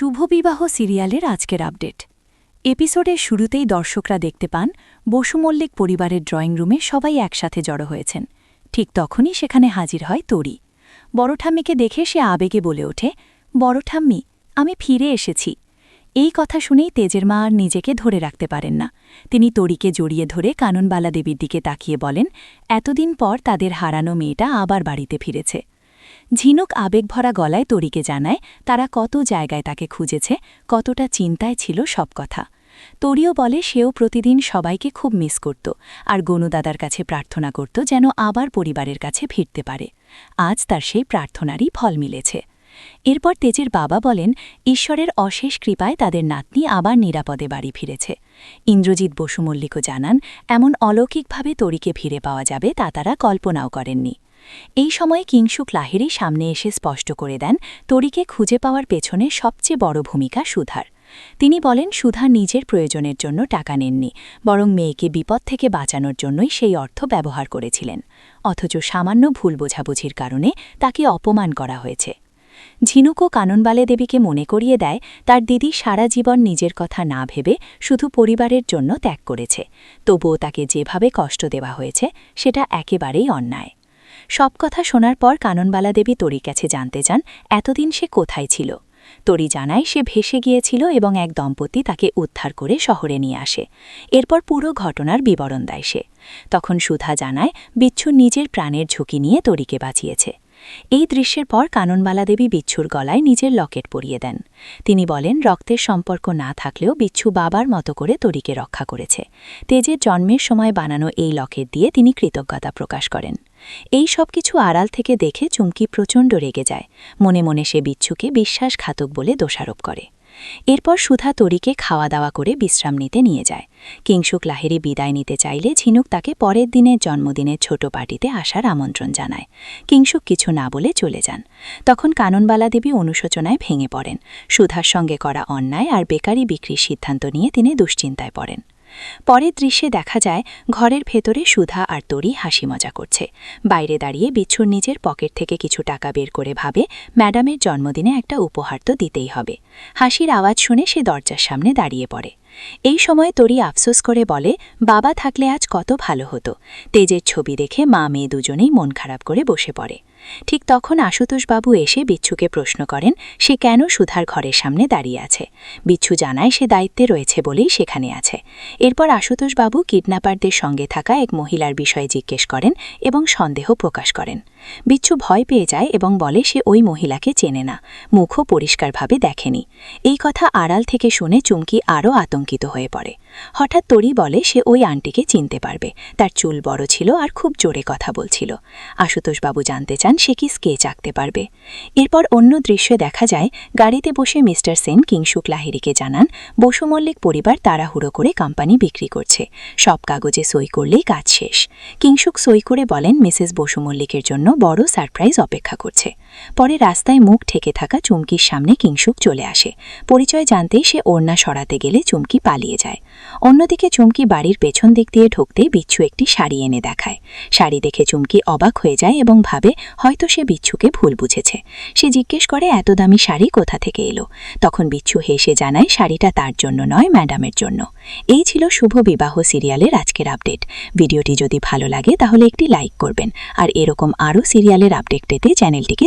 শুভবিবাহ সিরিয়ালের আজকের আপডেট। এপিসোডের শুরুতেই দর্শকরা দেখতে পান, বসু মল্লিক পরিবারের ড্রয়িং রুমে সবাই একসাথে জড়ো হয়েছেন। ঠিক তখনই সেখানে হাজির হয় তরি। বড়ঠাম্মিকে দেখে সে আবেগে বলে ওঠে, বড়ঠাম্মি, আমি ফিরে এসেছি। এই কথা শুনেই তেজের মা আর নিজেকে ধরে রাখতে পারেন না। তিনি তরিকে জড়িয়ে ধরে কাননবালা দেবীর দিকে তাকিয়ে বলেন, এতদিন পর তাদের হারানো মেয়েটা আবার বাড়িতে ফিরেছে। ঝিনুক আবেগভরা গলায় তরিকে জানায়, তারা কত জায়গায় তাকে খুঁজেছে, কতটা চিন্তায় ছিল সব কথা। তরিও বলে, সেও প্রতিদিন সবাইকে খুব মিস করত, আর গনুদাদার কাছে প্রার্থনা করত যেন আবার পরিবারের কাছে ফিরতে পারে। আজ তার সেই প্রার্থনারই ফল মিলেছে। এরপর তেজের বাবা বলেন, ঈশ্বরের অশেষ কৃপায় তাদের নাতনি আবার নিরাপদে বাড়ি ফিরেছে। ইন্দ্রজিৎ বসু মল্লিকও জানান, এমন অলৌকিকভাবে তরিকে ফিরে পাওয়া যাবে তা তারা কল্পনাও করেননি। এই সময়ে কিংসুক লাহিরি সামনে এসে স্পষ্ট করে দেন তরিকে খুঁজে পাওয়ার পেছনে সবচেয়ে বড় ভূমিকা সুধার। তিনি বলেন, সুধা নিজের প্রয়োজনের জন্য টাকা নেননি, বরং মেয়েকে বিপদ থেকে বাঁচানোর জন্যই সেই অর্থ ব্যবহার করেছিলেন। অথচ সামান্য ভুল বোঝাবুঝির কারণে তাকে অপমান করা হয়েছে। ঝিনুকও কাননবালে দেবীকে মনে করিয়ে দেয়, তার দিদি সারা জীবন নিজের কথা না ভেবে শুধু পরিবারের জন্য ত্যাগ করেছে। তবুও তাকে যেভাবে কষ্ট দেওয়া হয়েছে, সেটা একেবারেই অন্যায়। সব কথা শোনার পর কাননবালা দেবী তরির কাছে জানতে চান এতদিন সে কোথায় ছিল। তরি জানায় সে ভেসে গিয়েছিল এবং এক দম্পতি তাকে উদ্ধার করে শহরে নিয়ে আসে। এরপর পুরো ঘটনার বিবরণ দেয় সে। তখন সুধা জানায়, বিচ্ছু নিজের প্রাণের ঝুঁকি নিয়ে তরিকে বাঁচিয়েছে। এই দৃশ্যের পর কাননবালা দেবী বিচ্ছুর গলায় নিজের লকেট পরিয়ে দেন। তিনি বলেন, রক্তের সম্পর্ক না থাকলেও বিচ্ছু বাবার মতো করে তরিকে রক্ষা করেছে। তেজের জন্মের সময় বানানো এই লকেট দিয়ে তিনি কৃতজ্ঞতা প্রকাশ করেন। এই সব কিছু আড়াল থেকে দেখে চুমকি প্রচণ্ড রেগে যায়। মনে মনে সে বিচ্ছুকে বিশ্বাসঘাতক বলে দোষারোপ করে। এরপর সুধা তরিকে খাওয়া দাওয়া করে বিশ্রাম নিতে নিয়ে যায়। কিংসুক লাহেরি বিদায় নিতে চাইলে ঝিনুক তাকে পরের দিনের জন্মদিনের ছোট পার্টিতে আসার আমন্ত্রণ জানায়। কিংসুক কিছু না বলে চলে যান। তখন কাননবালা দেবী অনুশোচনায় ভেঙে পড়েন। সুধার সঙ্গে করা অন্যায় আর বেকারি বিক্রির সিদ্ধান্ত নিয়ে তিনি দুশ্চিন্তায় পড়েন। পরের দৃশ্যে দেখা যায়, ঘরের ভেতরে সুধা আর তরি হাসি মজা করছে। বাইরে দাঁড়িয়ে বিচ্ছুর নিজের পকেট থেকে কিছু টাকা বের করে ভাবে, ম্যাডামের জন্মদিনে একটা উপহার তো দিতেই হবে। হাসির আওয়াজ শুনে সে দরজার সামনে দাঁড়িয়ে পড়ে। এই সময় তরি আফসোস করে বলে, বাবা থাকলে আজ কত ভালো হতো। তেজের ছবি দেখে মা মেয়ে দুজনেই মন খারাপ করে বসে পড়ে। ঠিক তখন আশুতোষবাবু এসে বিচ্ছুকে প্রশ্ন করেন, সে কেন সুধার ঘরের সামনে দাঁড়িয়ে আছে? বিচ্ছু জানায় সে দায়িত্বে রয়েছে বলেই সেখানে আছে। এরপর আশুতোষবাবু কিডন্যাপারদের সঙ্গে থাকা এক মহিলার বিষয়ে জিজ্ঞেস করেন এবং সন্দেহ প্রকাশ করেন। বিচ্ছু ভয় পেয়ে যায় এবং বলে, সে ওই মহিলাকে চেনে না। মুখও পরিষ্কারভাবে দেখেনি। এই কথা আড়াল থেকে শুনে চুমকি আরও আতঙ্কিত হয়ে পড়ে। হঠাৎ তরি বলে, সে ওই আন্টিকে চিনতে পারবে। তার চুল বড় ছিল আর খুব জোরে কথা বলছিল। আশুতোষবাবু জানতে চান, সে কি স্কেচ আঁকতে পারবে? এরপর অন্য দৃশ্যে দেখা যায়, গাড়িতে বসে মিস্টার সেন কিংসুক লাহিরিকে জানান, বসু মল্লিক পরিবার তাড়াহুড়ো করে কোম্পানি বিক্রি করছে। সব কাগজে সই করলেই কাজ শেষ। কিংসুক সই করে বলেন, মিসেস বসু মল্লিকের জন্য বড় সারপ্রাইজ অপেক্ষা করছে। পরে রাস্তায় মুখ ঠেকে থাকা চুমকির সামনে কিংসুক চলে আসে। পরিচয় জানতেই সে ওড়না সরাতে গেলে চুমকি পালিয়ে যায়। অন্যদিকে চুমকি বাড়ির পেছন দিক দিয়ে ঢুকতেই বিচ্ছু একটি শাড়ি এনে দেখায়। শাড়ি দেখে চুমকি অবাক হয়ে যায় এবং ভাবে, হয়তো সে বিচ্ছুকে ভুল বুঝেছে। সে জিজ্ঞেস করে, এত দামি শাড়ি কোথা থেকে এলো? তখন বিচ্ছু হেসে জানায়, শাড়িটা তার জন্য নয়, ম্যাডামের জন্য। এই ছিল শুভ বিবাহ সিরিয়ালের আজকের আপডেট। ভিডিওটি যদি ভালো লাগে, তাহলে একটি লাইক করবেন। আর এরকম আরও সিরিয়ালের আপডেট পেতে চ্যানেলটিকে